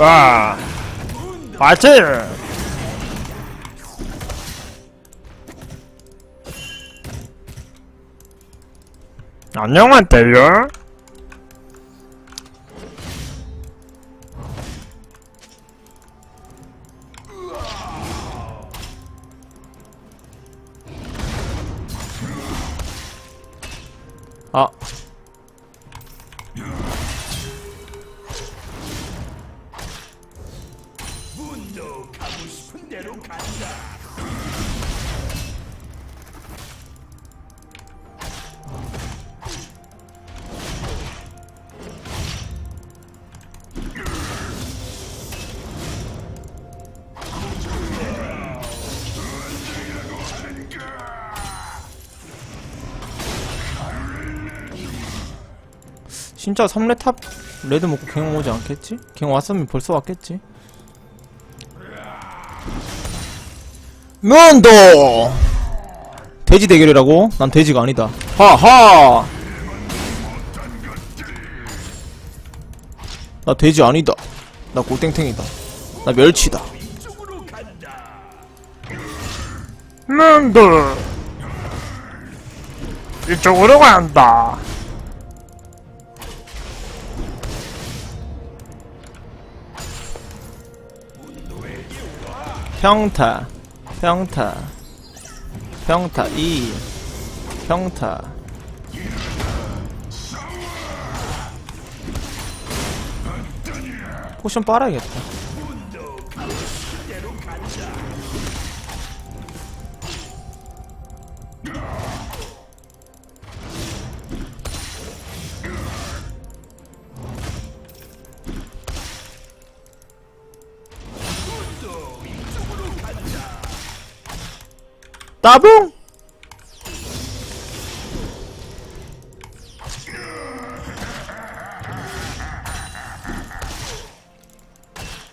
와 파이팅 안녕하세요 진짜 3레 탑 레드 먹고 갱 오지 않겠지? 갱 왔으면 벌써 왔겠지? 면도! 돼지 대결이라고? 난 돼지가 아니다. 하하! 나 돼지 아니다. 나 골땡탱이다. 나 멸치다. 면도! 이쪽으로 간다 평타 평타 평타 2 평타. 포션 빨아야겠다 따봉!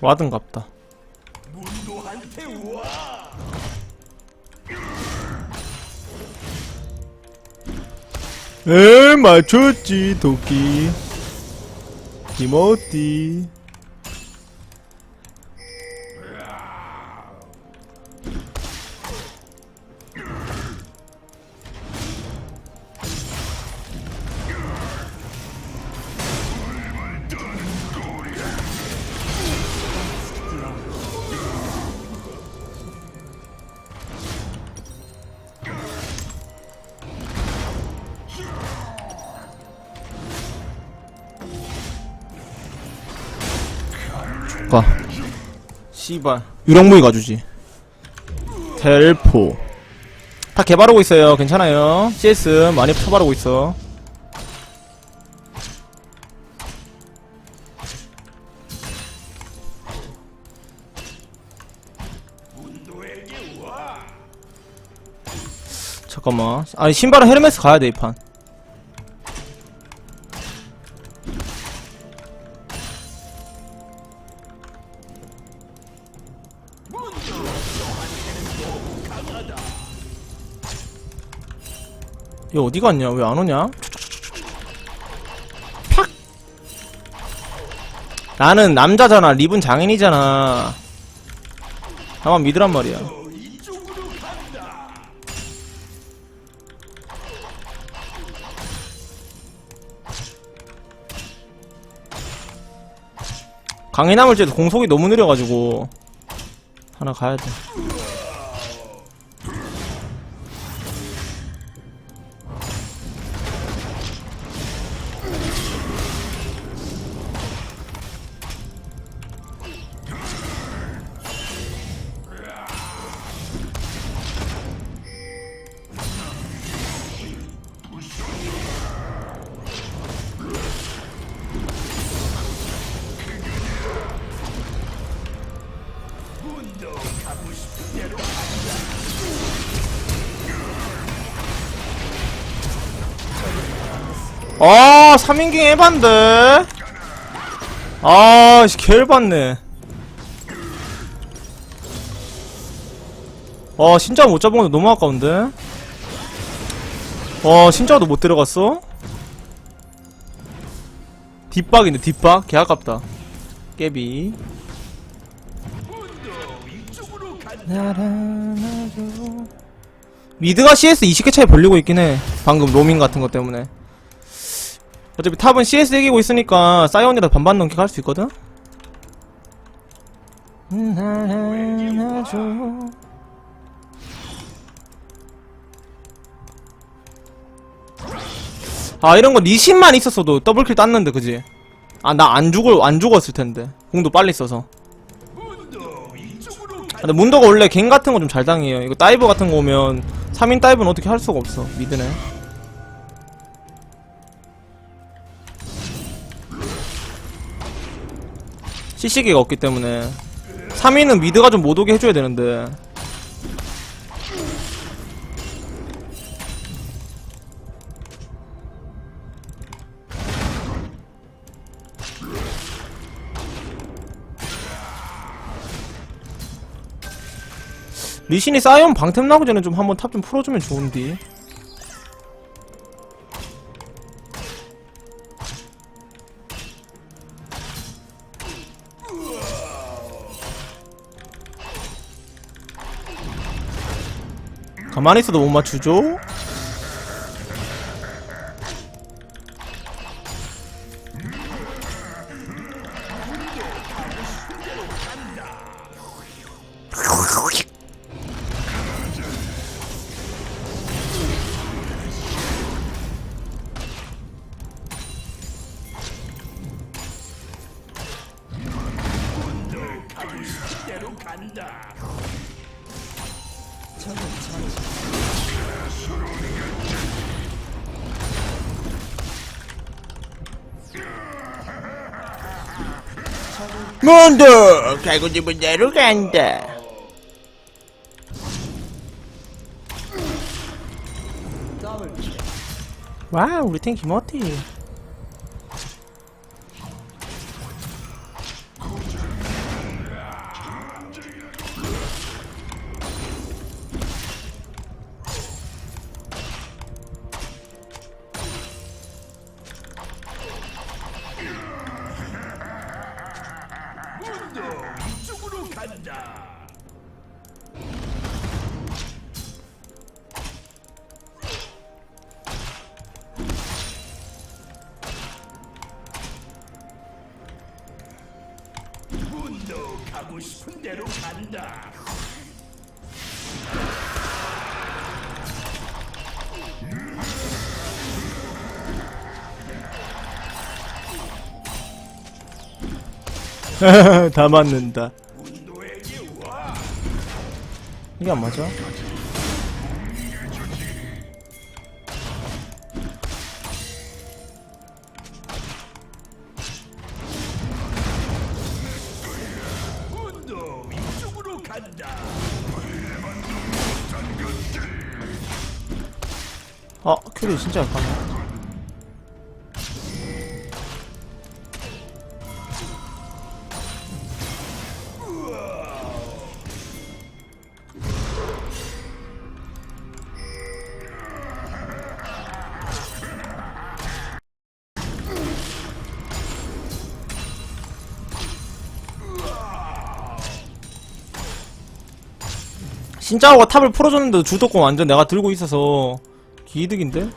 와든갑다. 에 맞췄지 도끼? 이모띠 가 씨발. 유령무이 가주지. 텔포. 다 개발하고 있어요. 괜찮아요. CS 많이 처발하고 있어. 잠깐만. 아니 신발은 헤르메스 가야 돼 이판 얘 어디 갔냐? 왜 안 오냐? 팍! 나는 남자잖아. 립은 장인이잖아. 나만 믿으란 말이야. 강해나물제도 공속이 너무 느려가지고 하나 가야 돼. 3인ging 해봤는데. 아씨 개열받네. 아, 아 신자 못 잡은 건 너무 아까운데? 와 신자도 못 들어갔어? 뒷박인데 뒷박? 개 아깝다. 깨비. 미드가 CS 20개 차이 벌리고 있긴 해. 방금 로밍 같은 것 때문에. 어차피 탑은 CS 이기고 있으니까 사이온이라 반반 넘게 갈 수 있거든? 아 이런 거 리신만 있었어도 더블킬 땄는데 그지? 아 나 안 죽을 안 죽었을 텐데 공도 빨리 써서. 아, 근데 문도가 원래 갱 같은 거 좀 잘 당해요. 이거 다이브 같은 거 오면 3인 다이브는 어떻게 할 수가 없어. 미드네. CC기가 없기 때문에. 3인은 미드가 좀 못 오게 해줘야 되는데. 리신이 사이언 방템 나고 전에 좀 한번 탑 좀 풀어주면 좋은디 가만히 있어도 못 맞추죠? 문도 가고 싶은 대로 간다. 와 우리 팀 김어티 다 맞는다. 이게 안 맞아? 아 큐리 진짜 약하네 신짜오가 탑을 풀어줬는데도 주도권 완전 내가 들고 있어서 기이득인데?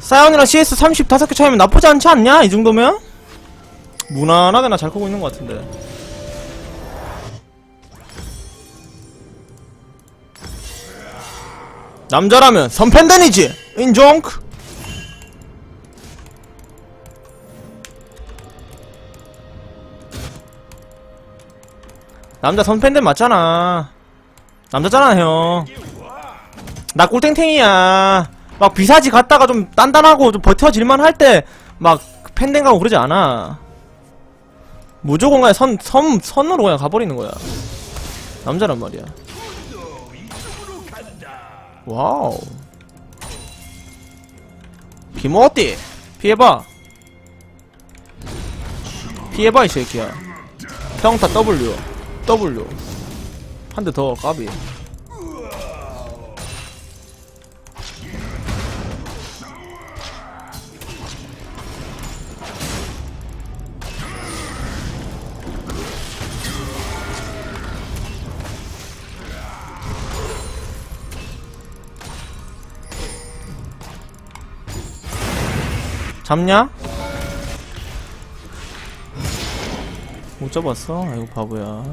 사연이랑 CS 35개 차이면 나쁘지 않지 않냐? 이 정도면? 무난하게 나 잘 크고 있는 것 같은데. 남자라면 선팬단이지 인정 남자 선팬단 맞잖아. 남자잖아 형나 꿀탱탱이야. 막 비사지 갔다가 좀 단단하고 좀 버텨질만 할 때 막 팬댕 가고 그러지 않아 무조건 그냥 선, 선, 선으로 그냥 가버리는 거야. 남자란 말이야. 와우. 비모띠! 피해봐! 피해봐 이 새끼야. 평타 W. W. 한 대 더 까비 잡냐? 못 잡았어? 아이고 바보야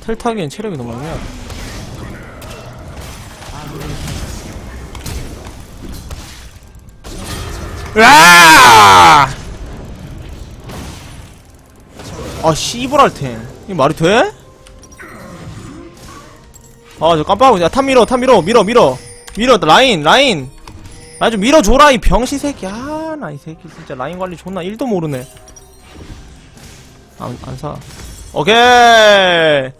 텔 타기엔 체력이 너무 많냐 으아! 아 씨브랄텐. 이게 말이 돼? 아저 깜빡하고 야탑 밀어 탑 밀어. 밀어 밀어. 밀어 라인 라인. 나좀 밀어줘라 이 병신 새끼. 아나 이 새끼 진짜 라인 관리 존나 1도 모르네. 안, 안사. 오케이.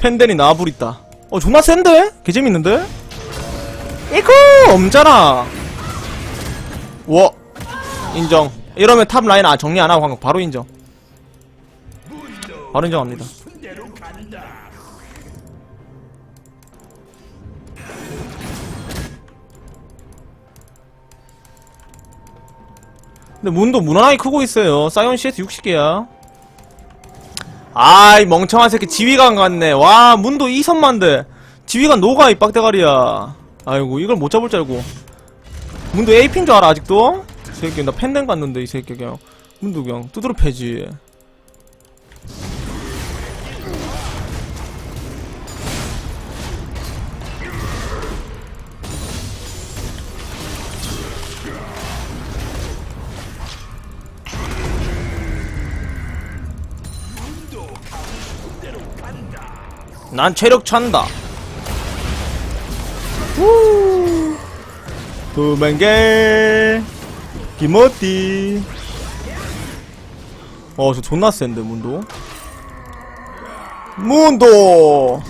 펜덴이 나부리다. 어 존나 센데? 개재밌는데? 이거 없잖아. 워 인정 이러면 탑 라인 아 정리 안 하고 방금 바로 인정 바로 인정합니다. 근데 문도 무난하게 크고 있어요. 사이온 CS 60개야. 아이 멍청한 새끼 지휘관 같네. 와 문도 2선만데 지휘관 노가 이 빡대가리야. 아이고 이걸 못 잡을 줄 알고. 문도 AP인 줄 알아 아직도? 이 새끼 나 팬댕 갔는데 이 새끼 그냥 문도 그냥 두드러 패지. 난 체력 찬다. 우. 도망갈. 기모띠. 어, 저 존나 센데. 문도! 문도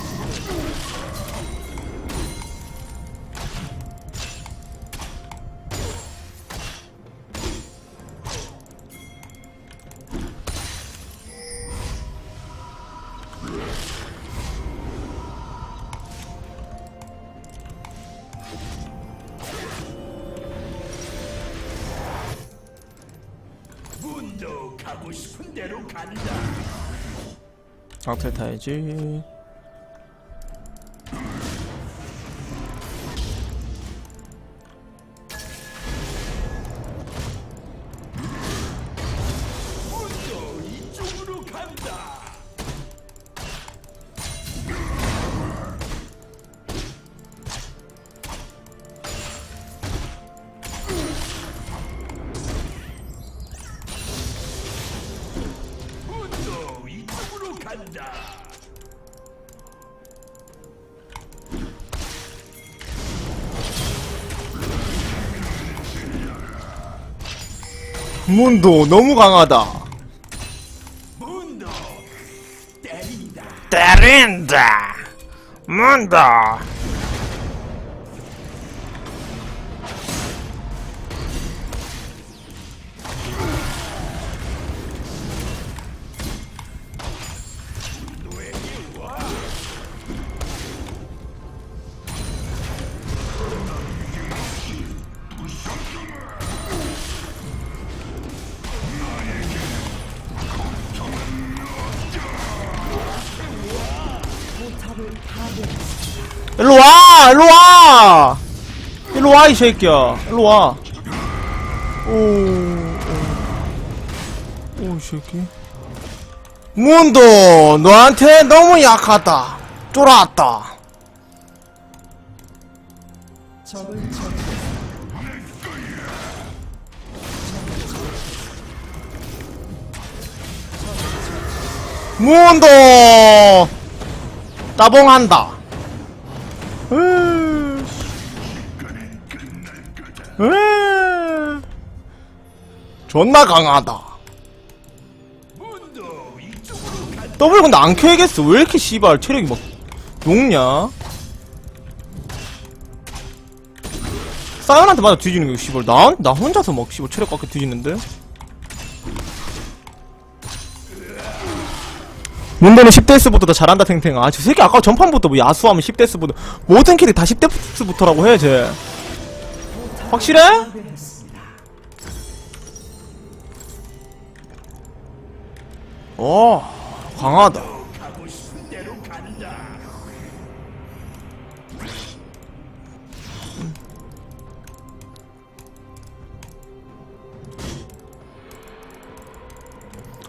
악셀 타야지. 문도 너무 강하다. 문도 때린다. 문도. 일로 와! 일로 와! 일로 와, 이 새끼야. 일로 와. 오, 오, 오, 이 새끼. 문도, 너한테 너무 약하다. 쫄았다. 문도, 따봉한다. 으. 으. 존나 강하다. 더블 근데 안 켜야겠어. 왜 이렇게 씨발 체력이 막 녹냐? 사연한테 맞아 뒤지는 거 씨발. 나, 나 혼자서 막 씨발 체력 깎게 뒤지는데? 문도는 10데스보다. 더 잘한다 탱탱아. 아, 저 새끼 아까 전판부터 뭐 야수하면 10데스보다 모든 캐릭 다 10데스부터라고 해 쟤 확실해? 어 강하다.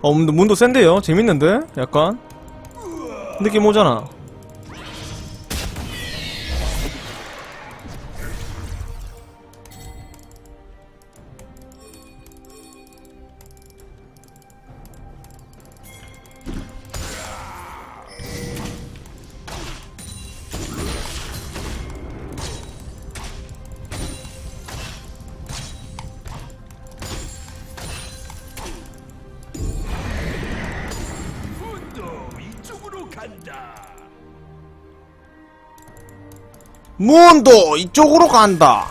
어, 문도, 문도 센데요? 재밌는데? 약간? 느낌 오잖아. 문도 이쪽으로 간다.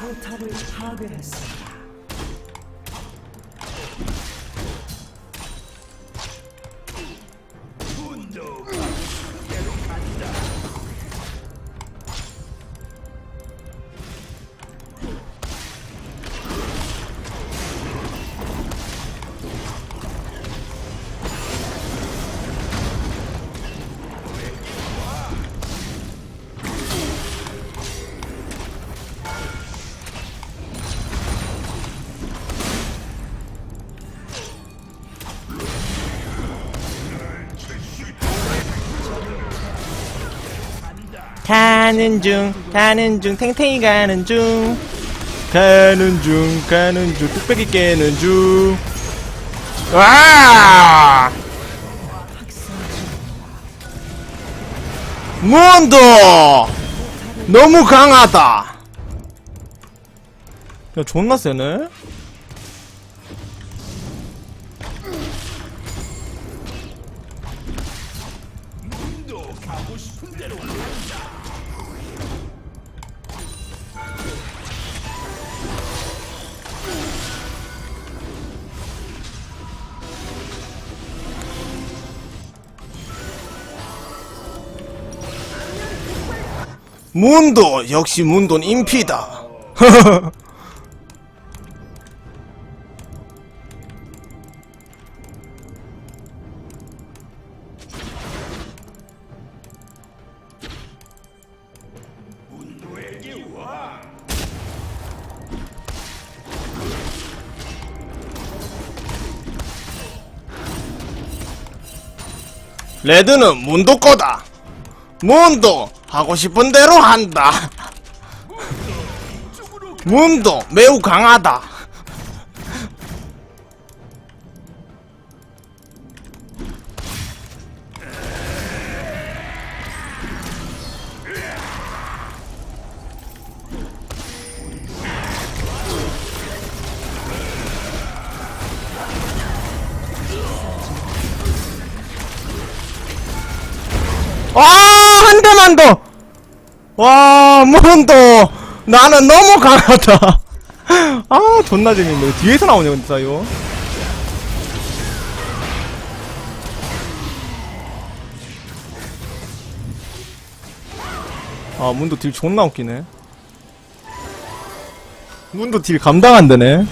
가는 중, 가는 중, 탱탱이 가는 중. 가는 중, 가는 중, 뚝배기 깨는 중. 와! 문도! 너무 강하다! 야, 존나 세네? 문도, 역시 문도는 인피다. 레드는 문도 거다. 문도 하고 싶은 대로 한다. 문도 매우 강하다. 아, 한 대만 더! 와, 문도! 나는 너무 강하다! 아, 존나 재밌네. 뒤에서 나오네, 근데, 다 이거. 아, 문도 딜 존나 웃기네. 문도 딜 감당 안 되네.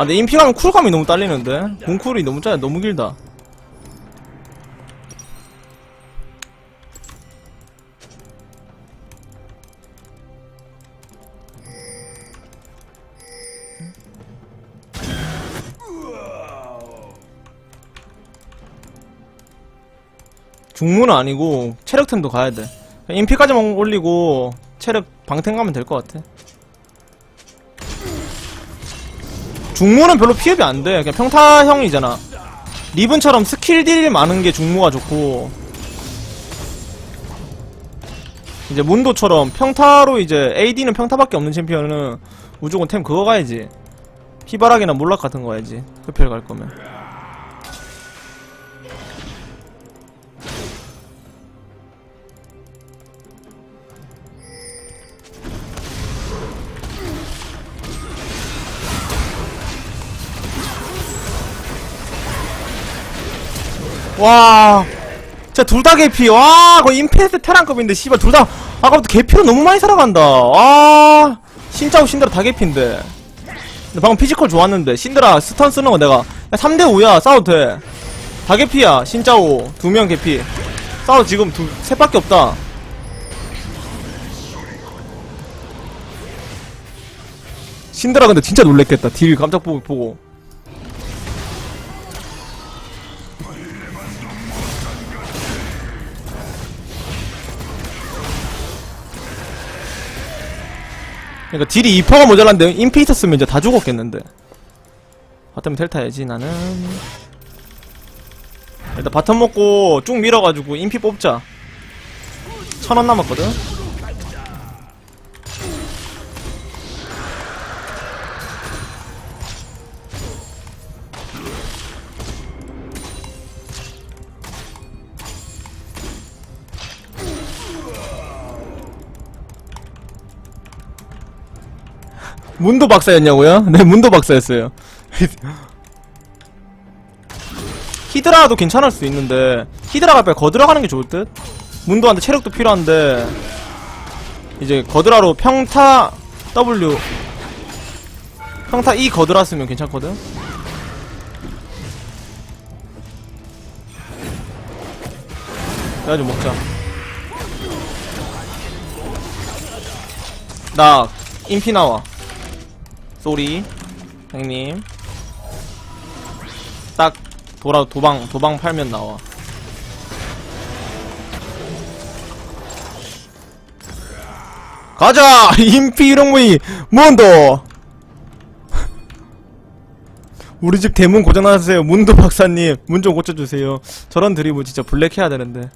아, 근데 인피가면 쿨감이 너무 딸리는데? 공쿨이 너무 짧아, 너무 길다. 중문은 아니고 체력템도 가야 돼. 그냥 인피까지만 올리고 체력 방템 가면 될 것 같아. 중무는 별로 피업이 안 돼. 그냥 평타형이잖아. 리븐처럼 스킬 딜 많은 게 중무가 좋고. 이제 문도처럼 평타로 이제 AD는 평타밖에 없는 챔피언은 무조건 템 그거 가야지. 피바락이나 몰락 같은 거 가야지. 흡혈 갈 거면. 와, 진짜 둘 다 개피. 와, 거의 임페스 테란급인데, 씨발, 둘 다, 아까부터 개피로 너무 많이 살아간다. 아, 신짜고 신드라 다 개피인데. 근데 방금 피지컬 좋았는데, 신드라 스턴 쓰는 거 내가, 야, 3대5야, 싸워도 돼. 다 개피야, 신짜오. 두 명 개피. 싸워 지금 두, 셋밖에 없다. 신드라 근데 진짜 놀랬겠다. 딜 깜짝 보고, 그러니까 딜이 2%가 모자란데 인피 있었으면 이제 다 죽었겠는데. 바텀 텔 타야지 나는. 일단 바텀 먹고 쭉 밀어가지고 인피 뽑자. 천 원 남았거든 문도 박사였냐고요? 네 문도 박사였어요 히드라도 괜찮을 수 있는데 히드라가 빨리 거들어가는 게 좋을 듯? 문도한테 체력도 필요한데 이제 거드라로 평타 W 평타 E 거드라 쓰면 괜찮거든? 좀 먹자 나 인피 나와 쏘리. 형님. 딱 돌아 도방 도방 팔면 나와. 가자! 인피 이런무이 문도! 우리 집 대문 고장났어요. 문도 박사님 문 좀 고쳐주세요. 저런 드립은 진짜 블랙해야 되는데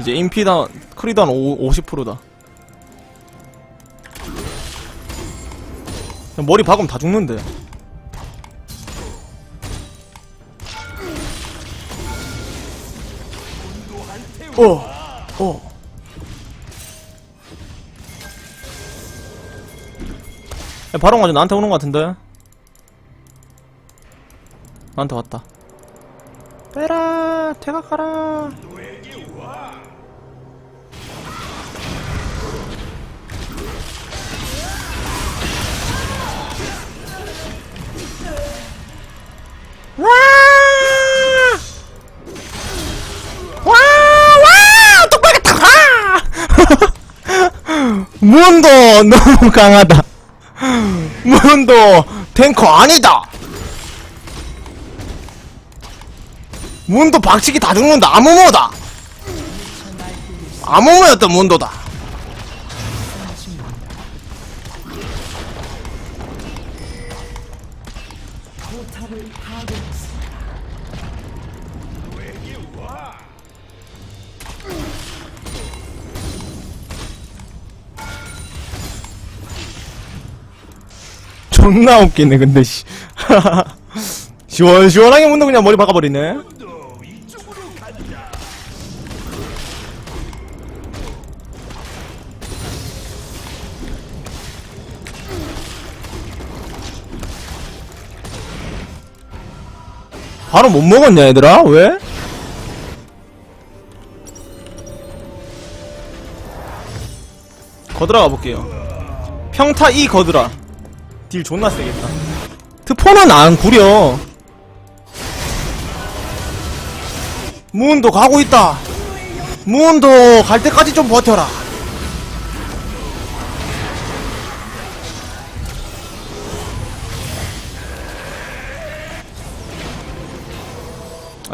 이제 인피다 크리도 한 50%다 머리 박으면 다 죽는데 어, 어. 야, 바로 가지고 나한테 오는 것 같은데? 나한테 왔다. 빼라, 퇴각하라. 문도 너무 강하다. 문도 탱커 아니다. 문도 박치기 다 죽는다. 아무모다. 아무모였던 문도다. 존나 웃기네 근데 씨. 시원시원하게 문도 그냥 머리 박아버리네. 바로 못 먹었냐 얘들아? 왜? 거들어 가볼게요 평타 E 거들어 딜 존나 세겠다. 트포는 안 구려. 문도 가고 있다. 문도 갈 때까지 좀 버텨라.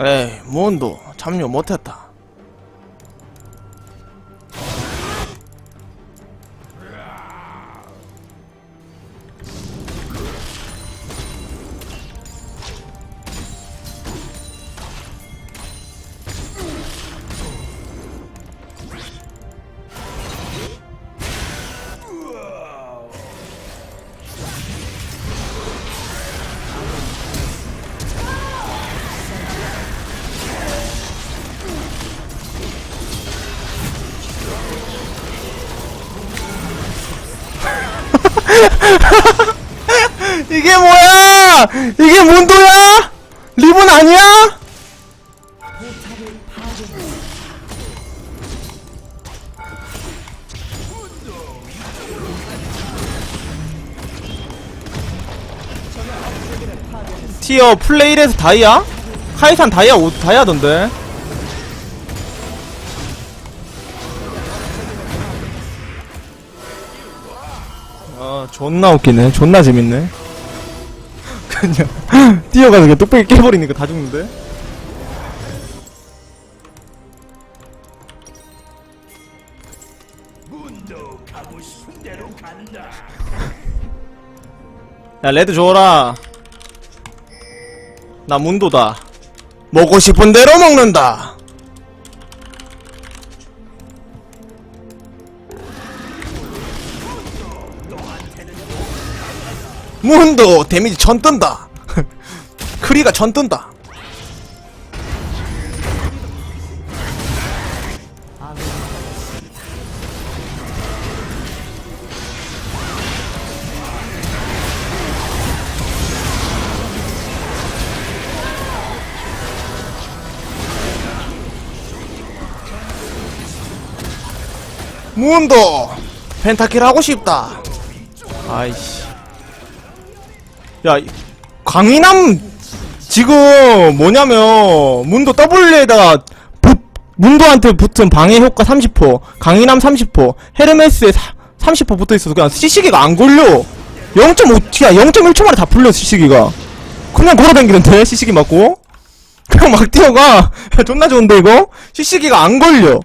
에이 문도 참여 못했다. 이게 뭐야? 이게 문도야? 리본 아니야? 티어 플레이에서 다이아? 카이산 다이아 오, 다이아던데 존나 웃기네. 존나 재밌네. 그냥 뛰어가서 그냥 뚝배기 깨버리니까 다 죽는데. 야 레드 줘라. 나 문도다. 먹고 싶은 대로 먹는다 문도 데미지 천 뜬다. 크리가 천 뜬다. 문도 펜타킬 하고 싶다. 아이씨 야 이- 강인함 지금 뭐냐면 문도 W에다가 붙, 문도한테 붙은 방해 효과 30% 강인함 30% 헤르메스에 사, 30% 붙어있어서 그냥 시시기가 안 걸려. 0.5T야 0.1초 만에 다 풀려 시시기가. 그냥 걸어다니는데 시시기 맞고. 그냥 막 뛰어가. 존나 좋은데 이거? 시시기가 안 걸려